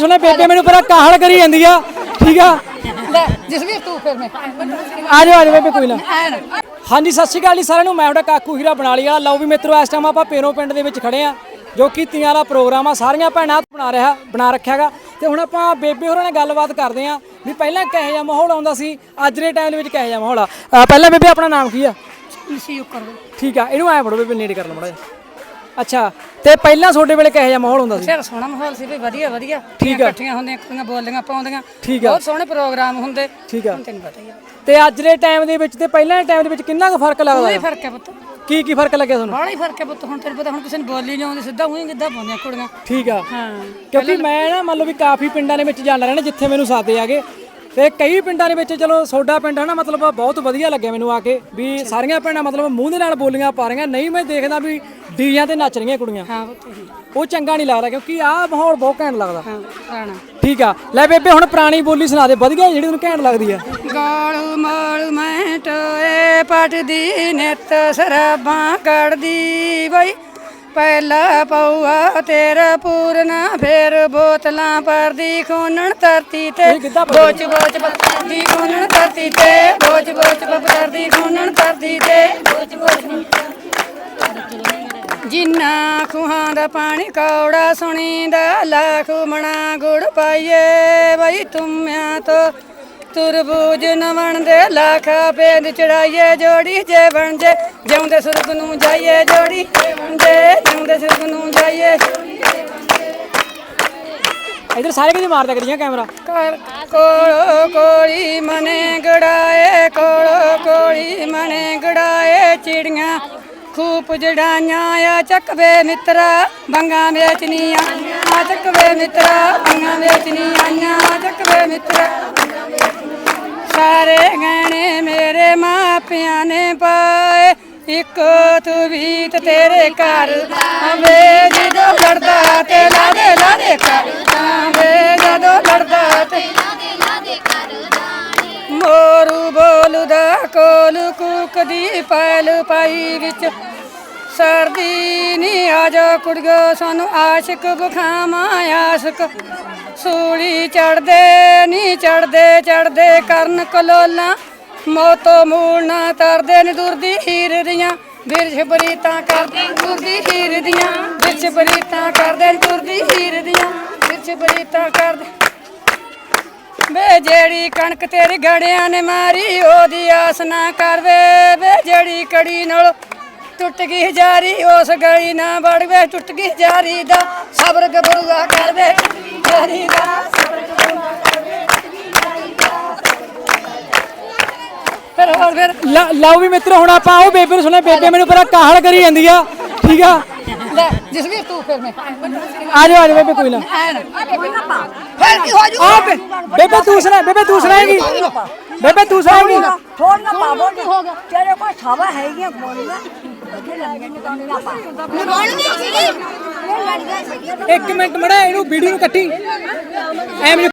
ਸੁਣੇ ਬੇਬੇ ਮੈਨੂੰ ਪੂਰਾ ਕਾਹਲ ਕਰੀ ਜਾਂਦੀ ਆ ਠੀਕ ਆ? ਲੈ ਜਸਵੀਰ ਤੂੰ ਫਿਰ ਮੈਂ। ਆ ਜਾਓ ਆ ਜਾਓ ਬੇਬੇ ਕੋਈ ਨਾ। ਹਾਂਜੀ ਸਤਿ ਸ਼੍ਰੀ ਅਕਾਲ ਜੀ ਸਾਰਿਆਂ ਨੂੰ। ਮੈਂ ਤੁਹਾਡਾ ਕਾਕੂ ਹੀਰਾ ਬਣਾਲੀ ਵਾਲਾ। ਲਓ ਵੀ ਮਿੱਤਰੋ ਇਸ ਟਾਈਮ ਆਪਾਂ ਪੇਰੋ ਪਿੰਡ ਦੇ ਵਿੱਚ ਖੜੇ ਆ ਜੋ ਕਿ ਤੀਆਂ ਵਾਲਾ ਪ੍ਰੋਗਰਾਮ ਆ। ਸਾਰੀਆਂ ਭੈਣਾਂ ਬਣਾ ਰਿਹਾ ਬਣਾ ਰੱਖਿਆਗਾ। ਤੇ ਹੁਣ ਆਪਾਂ ਬੇਬੇ ਹੋਰਾਂ ਨਾਲ ਗੱਲਬਾਤ ਕਰਦੇ ਆ ਵੀ ਪਹਿਲਾਂ ਕਿਹੋ ਜਿਹਾ ਮਾਹੌਲ ਆਉਂਦਾ ਸੀ? ਅੱਜ ਦੇ ਟਾਈਮ ਦੇ ਵਿੱਚ ਕਿਹੋ ਜਿਹਾ ਮਾਹੌਲ ਆ? ਪਹਿਲਾਂ ਬੇਬੇ ਆਪਣਾ ਨਾਮ ਕੀ ਆ? ਠੀਕ ਆ ਇਹਨੂੰ ਐ ਫੜੋ ਬੇਬੇ ਨੇੜੇ ਕਰ ਲਓ ਮੜਾ ਅੱਛਾ ਤੇ ਪਹਿਲਾਂ ਤੁਹਾਡੇ ਵੇਲੇ ਕਿਹੋ ਜਿਹਾ ਮਾਹੌਲ ਹੁੰਦਾ ਸੀ? ਸਿਰ ਸੋਹਣਾ ਮਾਹੌਲ ਸੀ ਵੀ ਵਧੀਆ ਵਧੀਆ। ਠੀਕ ਆ। ਇਕੱਠੀਆਂ ਹੁੰਦੀਆਂ ਕੁੜੀਆਂ ਬੋਲੀਆਂ ਪਾਉਂਦੀਆਂ। ਠੀਕ ਆ। ਬਹੁਤ ਸੋਹਣੇ ਪ੍ਰੋਗਰਾਮ ਹੁੰਦੇ। ਠੀਕ ਆ। ਹੁਣ ਤੈਨੂੰ ਪਤਾ ਹੀ ਆ। ਤੇ ਅੱਜ ਦੇ ਟਾਈਮ ਦੇ ਵਿੱਚ ਤੇ ਪਹਿਲਾਂ ਦੇ ਟਾਈਮ ਦੇ ਵਿੱਚ ਕਿੰਨਾ ਕੁ ਫ਼ਰਕ ਲੱਗਦਾ ਕੋਈ ਹੈ? ਫ਼ਰਕ ਹੈ ਪੁੱਤ। ਕੀ ਕੀ ਫ਼ਰਕ ਲੱਗਿਆ ਤੁਹਾਨੂੰ? ਹੀ ਫ਼ਰਕ ਹੈ ਪੁੱਤ ਹੁਣ ਤੈਨੂੰ ਪਤਾ ਹੁਣ ਕਿਸੇ ਨੂੰ ਬੋਲੀ ਨਹੀਂ ਆਉਂਦੀ ਸਿੱਧਾ ਉਹੀ ਗਿੱਧਾ ਪਾਉਂਦੀਆਂ ਕੁੜੀਆਂ। ਠੀਕ ਆ। ਹਾਂ। ਕਿਉਂਕਿ ਮੈਂ ਨਾ ਮੰਨ ਲਓ ਵੀ ਕਾਫੀ ਪਿੰਡਾਂ ਦੇ ਵਿੱਚ ਜਾਂਦਾ ਰਹਿਣਾ ਜਿੱਥੇ ਮੈਨੂੰ ਸਾਦੇ ਆਗੇ ਤੇ ਕਈ ਪਿੰਡਾਂ ਦੇ ਵਿੱਚ ਚਲੋ ਸੋਡਾ ਪਿੰਡ ਹਨਾ ਮਤਲਬ ਬਹੁਤ ਵਧੀਆ ਲੱਗਿਆ ਮੈਨੂੰ ਆ ਕੇ ਵੀ ਸਾਰੀਆਂ ਭੈਣਾਂ ਮਤਲਬ ਮੂੰਹ ਦੇ ਨਾਲ ਬੋਲੀਆਂ ਪਾ ਰਹੀਆਂ ਨਹੀਂ ਮੈਂ ਦੇਖਦਾ ਵੀ ਡੀਜਾਂ ਤੇ ਨੱਚ ਰਹੀਆਂ ਕੁੜੀਆਂ। ਹਾਂ ਹੀ। ਉਹ ਚੰਗਾ ਨਹੀਂ ਲੱਗਦਾ ਕਿਉਂਕਿ ਆਹ ਮਾਹੌਲ ਬਹੁਤ ਘੈਂਟ ਲੱਗਦਾ। ਹਾਂ ਰਾਣਾ ਠੀਕ ਆ। ਲੈ ਬੇਬੇ ਹੁਣ ਪੁਰਾਣੀ ਬੋਲੀ ਸੁਣਾ ਦੇ ਵਧੀਆ ਜਿਹੜੀ ਤੈਨੂੰ ਘੈਂਟ ਲੱਗਦੀ ਆ। ਗਾਲੂ ਮਾਲੂ ਮੈਂ ਟੋਏ ਪਟਦੀ ਨਿਤ ਸਰਾਬਾਂ ਕੱਢਦੀ ਬਈ ਪਹਿਲਾ ਪਊਆ ਤੇਰਾ ਪੂਰਨਾ ਫੇਰ ਬੋਤਲਾਂ ਪਰਦੀ ਖੋਨਣ ਧਰਤੀ ਤੇ। ਬੋਚ ਬੋਚ ਪੱਤਰਦੀ ਖੋਨਣ ਧਰਤੀ ਤੇ। ਬੋਚ ਬੋਚ ਪੱਤਰਦੀ ਖੋਨਣ ਧਰਤੀ ਤੇ। ਬੋਚ ਬੋਚ ਜਿੰਨਾ ਖੂਹਾਂ ਦਾ ਪਾਣੀ ਕੌੜਾ ਸੁਣੀਦਾ ਲੱਖ ਮਣਾ ਗੁੜ ਪਾਈਏ। ਬਈ ਤੁਮਿਆਂ ਤੋਂ ਤੁਰਬੂਜ ਨ ਬਣਦੇ ਲੱਖਾਂ ਪੇਂਦ ਚੜਾਈਏ ਜੋੜੀ ਜੇ ਬਣ ਜੇ ਜਿਉਂਦੇ ਸੁਰਗ ਨੂੰ ਜਾਈਏ ਜੋੜੀ ਜੇ ਜਿਉਂਦੇ ਸੁਰਗ ਨੂੰ ਜਾਈਏ ਇਧਰ ਸਾਰੇ ਕਿਤੇ ਮਾਰਦਾ ਕਰੀਆਂ ਕੈਮਰਾ। ਕੋਲੋ ਕੋਲੀ ਮਨੇ ਗੜਾਏ ਕੋਲੋ ਕੋਲੀ ਮਨੇ ਗੜਾਏ ਚਿੜੀਆਂ ਖੂਪ ਜੜਾਈਆਂ ਆ ਚੱਕਵੇ ਮਿੱਤਰਾ ਬੰਗਾ ਵੇਚਨੀਆਂ ਆ ਚੱਕਵੇ ਮਿੱਤਰਾ ਬੰਗਾ ਵੇਚਨੀਆਂ ਆ ਚੱਕਵੇ ਮਿੱਤਰਾ। ਸਾਰੇ ਗਹਿਣੇ ਮੇਰੇ ਮਾਪਿਆਂ ਨੇ ਪਾਏ। ਇੱਕੋ ਤੂੰ ਵੀਤ ਤੇਰੇ ਘਰ ਆਵੇ, ਜਦੋਂ ਲੜਦਾ ਤੇ ਲਾਦੇ ਲਾਦੇ ਕਰ ਆਵੇ, ਜਦੋਂ ਲੜਦਾ ਤੇ ਮੋਰੂ ਬੋਲਦਾ ਕੋਲ ਕੂਕਦੀ ਪੈਲ ਪਾਈ ਵਿੱਚ, ਸਰਦੀ ਨੀ ਆ ਜਾ ਕੁੜੀਓ ਸਾਨੂੰ ਆਸ਼ਿਕ ਬਖਾਵਾਂ ਆਸ਼ਿਕ। ਸੂਲੀ ਚੜਦੇ, ਨੀ ਚੜਦੇ ਚੜਦੇ ਕਰਨ ਕਲੋਲਾਂ। ਮੋਤੋ ਮੂਲ ਨਾ ਤਰਦੇ, ਨੀ ਦੁਰਦੀ ਹੀਰ ਦੀਆਂ। ਬਿਰਛ ਬਰੀਤਾਂ ਕਰਦੇ ਦੁਰਦੀ ਹੀਰ ਦੀਆਂ। ਬਿਰਛ ਬਰੀਤਾਂ ਕਰਦੇ, ਨੀ ਦੁਰਦੀ ਹੀਰ ਦੀਆਂ। ਬਿਰਛ ਬਰੀਤਾਂ ਕਰਦੇ। ਵੇ ਜਿਹੜੀ ਕਣਕ ਤੇਰੀ ਗੜਿਆਂ ਨੇ ਮਾਰੀ, ਉਹਦੀ ਆਸ ਨਾ ਕਰਵੇ ਵੇ ਜਿਹੜੀ ਕੜੀ ਨਾਲ ਟੁੱਟ ਗਈ ਜਾਰੀ ਉਸ ਗਲੀ ਨਾ ਵੜਵੇ ਟੁੱਟ ਗਈ ਜਾਰੀ ਦਾ ਸਬਰ ਗਬਰੂਆ ਕਰਵੇ ਜਾਰੀ ਦਾ ਸਬਰ ਗਬਰੂਆ ਕਰਵੇ ਫਿਰ ਹੋਰ ਫਿਰ। ਲਓ ਵੀ ਮਿੱਤਰ ਹੁਣ ਆਪਾਂ ਉਹ ਬੇਬੇ ਨੂੰ ਸੁਣੇ ਬੇਬੇ ਮੈਨੂੰ ਪੂਰਾ ਕਾਹਲ ਕਰੀ ਜਾਂਦੀ ਆ ਠੀਕ ਆ? ਲੈ ਜਸਵੀਰ ਤੂੰ ਫਿਰ ਮੈਂ। ਆ ਜਾਓ ਆ ਜਾਓ ਬੇਬੇ ਕੋਈ ਨਾ। ਫਿਰ ਕੀ ਹੋ ਜੂ? ਬੇਬੇ ਤੂੰ ਸੁਣਾ ਬੇਬੇ ਤੂੰ ਸੁਣਾਏਗੀ? ਬੇਬੇ ਤੂੰ ਸੁਣਾਏਗੀ? ਪਾਵੋ ਕੀ ਹੋ ਗਿਆ? ਤੇਰੇ ਕੋਲ ਸਵਾ ਹੈਗੀਆਂ ਬੋਲੀਆਂ ਵਧੀਆ ਲੱਗਦੀਆਂ ਇੱਕ ਮਿੰਟ ਮੜਾ ਇਹਨੂੰ ਵੀਡੀਓ ਨੂੰ ਕੱਟੀ। ਐ ਮੈਨੂੰ